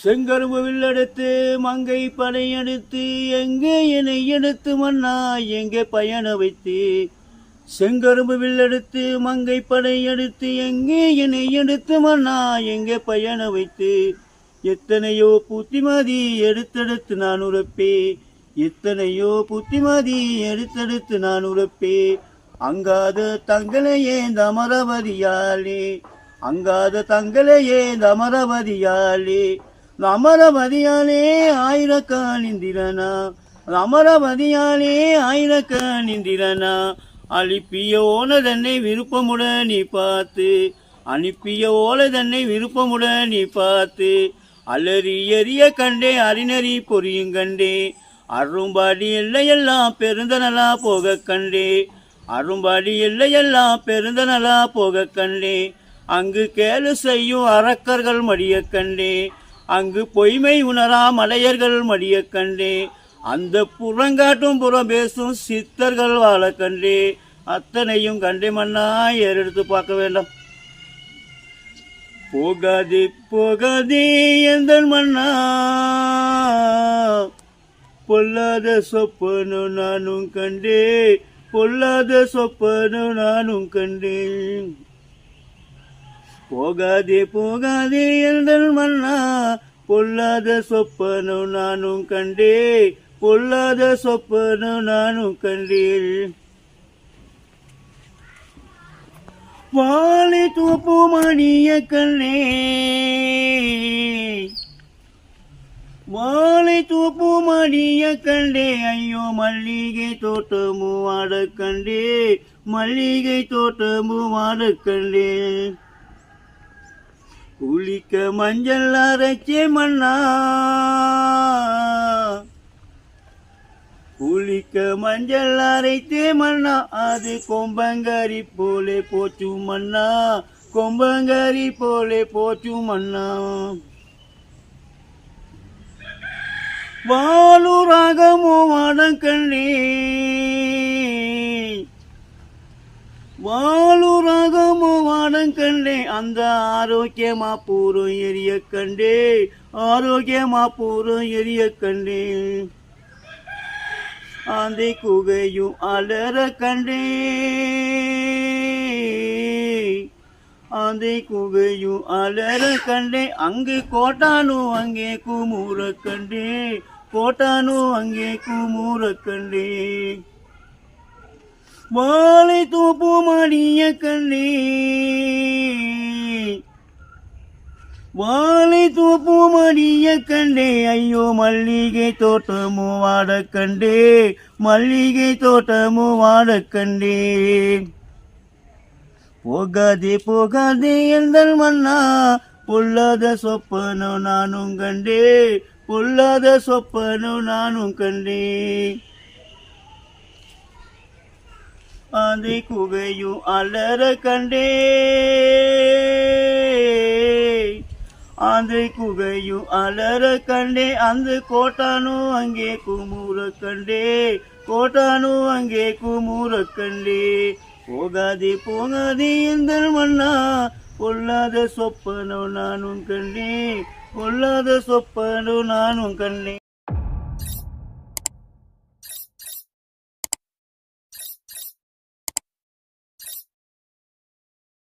செங்கரும்பு வில்லெடுத்து மங்கை படையெடுத்து எங்கே என்னை எடுத்து மன்னா எங்கே பயண வைத்து? செங்கரும்பு வில்லெடுத்து மங்கை படையெடுத்து எங்கே என்னை எடுத்து மன்னா எங்கே பயண வைத்து? எத்தனையோ புத்திமதி எடுத்தெடுத்து நான் உரைப்பே எத்தனையோ புத்திமதி எடுத்தெடுத்து நான் உரைப்பே அங்காத தங்களையே அமரவதியாலே அங்காத தங்களையே அமரவதியாலே அமரவதியாலே ஆயிரக்காணிந்திரனா அமரவதியாலே ஆயிரக்காணிந்திரனா அழிப்பிய ஓன தன்னை விருப்பமுடன் நீ பார்த்து அனுப்பிய ஓலை தன்னை விருப்பமுடன் நீ பார்த்து அலறி எறிய கண்டே அறிநறி பொரியும் கண்டே அரும்பாடி எல்லையெல்லாம் பெருந்தனலா போக கண்டே அரும்பாடி எல்லையெல்லாம் பெருந்தனலா போக கண்டே அங்கு கேலு செய்யும் அரக்கர்கள் மடிய கண்டே அங்கு பொய்மை உணரா மலையர்கள் மடிய கண்டே. அந்த புறங்காட்டும் புறம் பேசும் சித்தர்கள் வாழ கண்டே. அத்தனையும் கண்டே மண்ணா ஏறெடுத்து பார்க்க வேண்டாம். போகாதே போகாதே எந்த மண்ணா பொல்லாத சொப்பனு நானும் கண்டே. பொல்லாத சொப்பனு நானும் கண்டேன். போகாதே போகாதே எந்தன் மன்னா? பொல்லாத சொப்பனு நானும் கண்டே பொல்லாத சொப்பனு நானும் கண்டீர் வாழை தூப்பு மணிய கண்ணே. வாழை தூப்பு மணிய கண்டே. ஐயோ மல்லிகை தோட்டமு வாட கண்டே. மல்லிகை தோட்டமு வாட கண்டே. குளிக்க மஞ்சள் அரைச்சே மண்ணா குளிக்க மஞ்சள் அரைத்தே மண்ணா அது கொம்பங்கரி போலே போச்சு மண்ணா கொம்பங்கரி போலே போச்சு மண்ணா வாலுராகமோ வாடக்கண்ணே வாலுராகமோ வாடக்கண்டே அந்த ஆரோக்கியமா பூரம் எரிய கண்டே. ஆரோக்கியமா பூரம் எரிய கண்டே. ஆந்தை குகையும் அலற கண்டே. ஆந்தை குகையும் அலற கண்டே. அங்கு கோட்டானும் அங்கே குமூற கண்டே. கோட்டானும் அங்கே குமூற கண்டே. வாழை தூப்பு மடிய கண்டே. வாழை தோப்பும் மடிய கண்டே ஐயோ மல்லிகை தோட்டமோ வாட கண்டே மல்லிகை தோட்டமோ வாட கண்டே. போகாதே போகாதே எந்தல் மன்னா பொல்லாத சொப்பனோ நானும் கண்டே பொல்லாத சொப்பனோ நானும் கண்டே. அதை குகையும் அலற கண்டே. ஆந்தை குகையும் அலற கண்டே அந்த கோட்டானோ அங்கே குமுற கண்டே கோட்டானோ அங்கே குமுற கண்டே. போகாதே போகாதே எந்த மண்ணா பொல்லாத சொப்பனோ நானும் கண்டே பொல்லாத சொப்பனோ நானும் கண்டே.